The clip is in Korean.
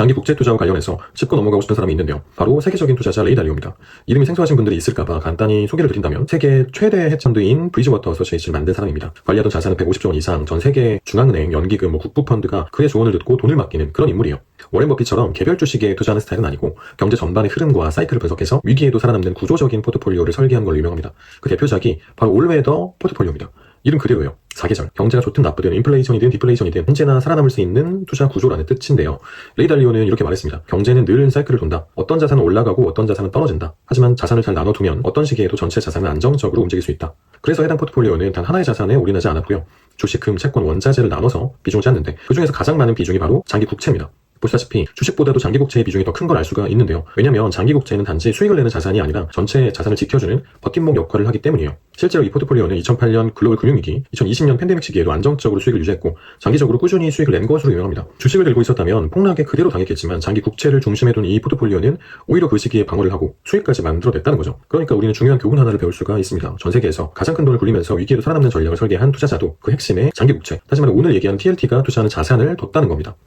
장기 국제 투자와 관련해서 짚고 넘어가고 싶은 사람이 있는데요. 바로 세계적인 투자자 레이 달리오입니다. 이름이 생소하신 분들이 있을까봐 간단히 소개를 드린다면 세계 최대 해천드인 브리즈워터 어서시에이션을 만든 사람입니다. 관리하던 자산은 150조 원 이상, 전 세계 중앙은행, 연기금, 뭐 국부펀드가 그의 조언을 듣고 돈을 맡기는 그런 인물이에요. 워렌 버핏처럼 개별 주식에 투자하는 스타일은 아니고 경제 전반의 흐름과 사이클을 분석해서 위기에도 살아남는 구조적인 포트폴리오를 설계한 걸로 유명합니다. 그 대표작이 바로 올웨더 포트폴리오입니다. 이름 그대로예요. 사계절. 경제가 좋든 나쁘든 인플레이션이든 디플레이션이든 언제나 살아남을 수 있는 투자 구조라는 뜻인데요. 레이 달리오는 이렇게 말했습니다. 경제는 늘 사이클을 돈다. 어떤 자산은 올라가고 어떤 자산은 떨어진다. 하지만 자산을 잘 나눠두면 어떤 시기에도 전체 자산은 안정적으로 움직일 수 있다. 그래서 해당 포트폴리오는 단 하나의 자산에 올인하지 않았고요. 주식 금, 채권, 원자재를 나눠서 비중을 짰는데 그 중에서 가장 많은 비중이 바로 장기 국채입니다. 보시다시피 주식보다도 장기 국채의 비중이 더 큰 걸 알 수가 있는데요. 왜냐하면 장기 국채는 단지 수익을 내는 자산이 아니라 전체 자산을 지켜주는 버팀목 역할을 하기 때문이에요. 실제로 이 포트폴리오는 2008년 글로벌 금융위기, 2020년 팬데믹 시기에도 안정적으로 수익을 유지했고 장기적으로 꾸준히 수익을 낸 것으로 유명합니다. 주식을 들고 있었다면 폭락에 그대로 당했겠지만 장기 국채를 중심에 둔 이 포트폴리오는 오히려 그 시기에 방어를 하고 수익까지 만들어냈다는 거죠. 그러니까 우리는 중요한 교훈 하나를 배울 수가 있습니다. 전 세계에서 가장 큰 돈을 굴리면서 위기에도 살아남는 전략을 설계한 투자자도 그 핵심의 장기 국채, 말해 오늘 얘기하는 TLT가 투자하는 자산을 뒀다는 겁니다.